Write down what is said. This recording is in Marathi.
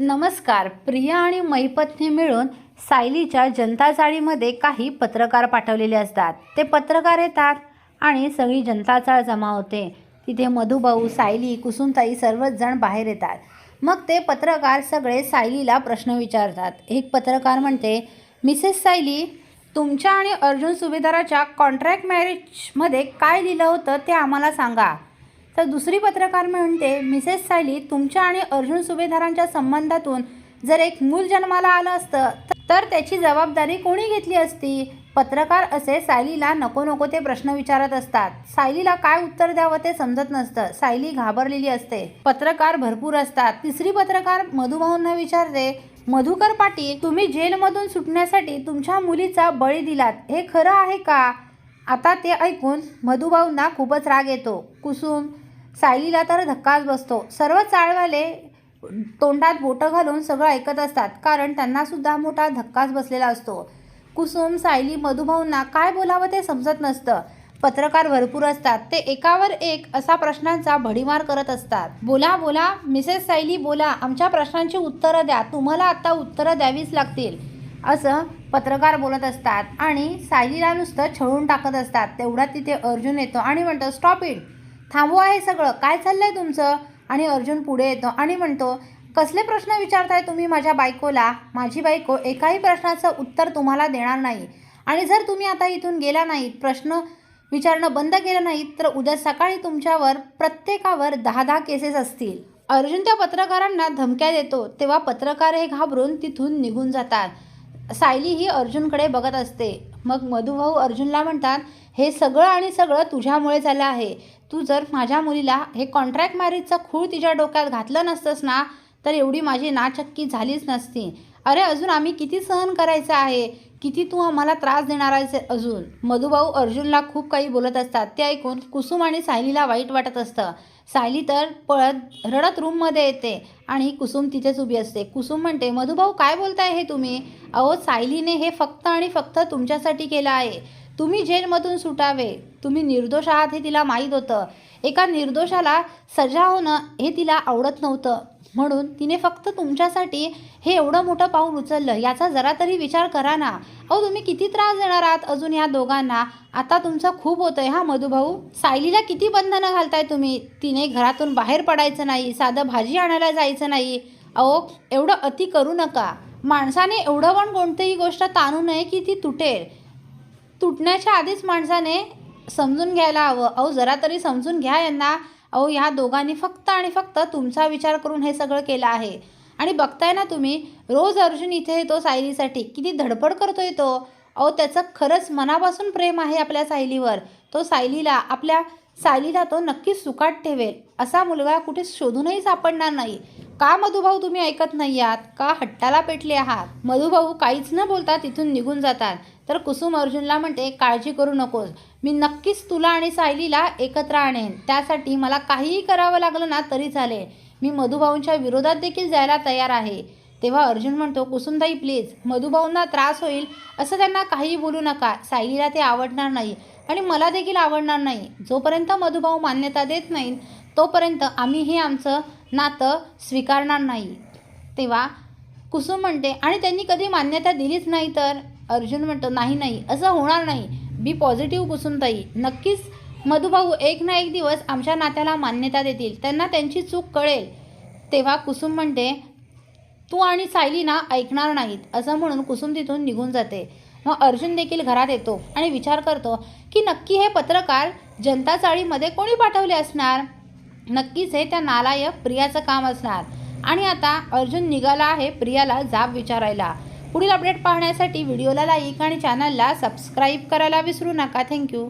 नमस्कार. प्रिया आणि मैपत्नी मिळून सायलीच्या जनता चाळीमध्ये काही पत्रकार पाठवलेले असतात. ते पत्रकार येतात आणि सगळी जनता चाळ जमा होते. तिथे मधुभाऊ सायली कुसुमताई सर्वच जण बाहेर येतात. मग ते पत्रकार सगळे सायलीला प्रश्न विचारतात. एक पत्रकार म्हणते मिसेस सायली तुमच्या आणि अर्जुन सुभेदाराच्या कॉन्ट्रॅक्ट मॅरेजमध्ये काय लिहिलं होतं ते आम्हाला सांगा. तर दुसरी पत्रकार म्हणते मिसेस सायली तुमच्या आणि अर्जुन सुभेदारांच्या संबंधातून जर एक मूल जन्माला आलं असतं तर त्याची जबाबदारी कोणी घेतली असती पत्रकार असे सायलीला नको नको ते प्रश्न विचारत असतात. सायलीला काय उत्तर द्यावं ते समजत नसतं. सायली घाबरलेली असते. पत्रकार भरपूर असतात. तिसरी पत्रकार मधुभाऊंना विचारते मधुकर पाटील तुम्ही जेलमधून सुटण्यासाठी तुमच्या मुलीचा बळी दिलात. हे खरं आहे का आता ते ऐकून मधुभाऊंना खूपच राग येतो. कुसुम सायलीला तर धक्काच बसतो. सर्व चाळवाले तोंडात बोटं घालून सगळं ऐकत असतात. कारण त्यांनासुद्धा मोठा धक्काच बसलेला असतो. कुसुम सायली मधुभाऊंना काय बोलावं ते समजत नसतं. पत्रकार भरपूर असतात. ते एकावर एक असा प्रश्नांचा भडीमार करत असतात. बोला बोला मिसेस सायली बोला आमच्या प्रश्नांची उत्तरं द्या. तुम्हाला आता उत्तरं द्यावीच लागतील. असं पत्रकार बोलत असतात. आणि सायलीला नुसतं छळून टाकत असतात. तेवढ्यात तिथे अर्जुन येतो आणि म्हणतो स्टॉप इट. थांबवा हे सगळं. काय चाललंय तुमचं? आणि अर्जुन पुढे येतो आणि म्हणतो कसले प्रश्न विचारताय तुम्ही माझ्या बायकोला? माझी बायको एकाही प्रश्नाचं उत्तर तुम्हाला देणार नाही. आणि जर तुम्ही आता इथून गेला नाहीत प्रश्न विचारणं बंद केलं नाहीत तर उद्या सकाळी तुमच्यावर प्रत्येकावर दहा दहा केसेस असतील. अर्जुन त्या पत्रकारांना धमक्या देतो तेव्हा पत्रकार हे घाबरून तिथून निघून जातात. सायली ही अर्जुनकडे बघत असते. मग मधुभाऊ अर्जुनला म्हणतात हे सगळं आणि सगळं तुझ्यामुळे झालं आहे. तू जर माझ्या मुलीला हे कॉन्ट्रॅक्ट मॅरेजचं खूळ तिच्या डोक्यात घातलं नसतंस ना तर एवढी माझी नाचक्की झालीच नसती. अरे अजून आम्ही किती सहन करायचं आहे? किती तू आम्हाला त्रास देणार आहेस अजून? मधुभाऊ अर्जुनला खूप काही बोलत असतात. ते ऐकून कुसुम आणि सायलीला वाईट वाटत असतं. सायली तर पळत रडत रूममध्ये येते आणि कुसुम तिथेच उभी असते. कुसुम म्हणते मधुभाऊ काय बोलताय हे तुम्ही? अहो सायलीने हे फक्त आणि फक्त तुमच्यासाठी केलं आहे. तुम्ही जेलमधून सुटावे. तुम्ही निर्दोष आहात हे तिला माहीत होतं. एका निर्दोषाला सजा होणं हे तिला आवडत नव्हतं. म्हणून तिने फक्त तुमच्यासाठी हे एवढं मोठं पाऊल उचललं. याचा जरा तरी विचार करा ना. अहो तुम्ही किती त्रास देणार आहात अजून या दोघांना? आता तुमचं खूप होतं आहे हा मधुभाऊ. सायलीला किती बंधनं घालताय तुम्ही? तिने घरातून बाहेर पडायचं नाही साधं भाजी आणायला जायचं नाही. अहो एवढं अति करू नका. माणसाने एवढं पण कोणतीही गोष्ट ताणू नये की ती तुटेल. तुटण्याच्या आधीच माणसाने समजून घ्यायला हवं. अहो जरा तरी समजून घ्या यांना. अहो ह्या दोघांनी फक्त आणि फक्त तुमचा विचार करून हे सगळं केलं आहे. आणि बघताय ना तुम्ही रोज अर्जुन इथे येतो सायलीसाठी. किती धडपड करतो येतो अहो त्याचं खरंच मनापासून प्रेम आहे आपल्या सायलीवर. तो सायलीला आपल्या सायलीला तो नक्कीच सुकाट ठेवेल. असा मुलगा कुठे शोधूनही सापडणार नाही. का मधुभाऊ तुम्ही ऐकत नाही आहात का हट्टाला पेटले आहात? मधुभाऊ काहीच न बोलता तिथून निघून जातात. तर कुसुम अर्जुनला म्हणते काळजी करू नकोस. मी नक्कीच तुला आणि सायलीला एकत्र आणेन. त्यासाठी मला काहीही करावं लागलं ना तरी चालेल. मी मधुभाऊंच्या विरोधात देखील जायला तयार आहे. तेव्हा अर्जुन म्हणतो कुसुमताई प्लीज मधुभाऊंना त्रास होईल असं त्यांना काही बोलू नका. सायलीला ते आवडणार नाही आणि मला देखील आवडणार नाही. जोपर्यंत मधुभाऊ मान्यता देत नाहीत तोपर्यंत आम्ही हे आमचं नातं स्वीकारणार नाही. तेव्हा कुसुम म्हणते आणि त्यांनी कधी मान्यता दिलीच नाही तर? अर्जुन म्हणतो नाही नाही असं होणार नाही. बी पॉझिटिव्ह कुसुमताई. नक्कीच मधुभाऊ एक ना एक दिवस आमच्या नात्याला मान्यता देतील. त्यांना त्यांची चूक कळेल. तेव्हा कुसुम म्हणते तू आणि सायली ना ऐकणार नाहीत. असं म्हणून कुसुम तिथून निघून जाते. मग अर्जुन देखील घरात येतो आणि विचार करतो की नक्की हे पत्रकार जनता चाळीमध्ये कोणी पाठवले असणार? नक्कीच हे त्या नालायक प्रियाचं काम असणार. आणि आता अर्जुन निघाला आहे प्रियाला जाब विचारायला. पुढील अपडेट पाहण्यासाठी व्हिडिओला लाईक आणि चॅनलला सबस्क्राईब करायला विसरू नका. थँक्यू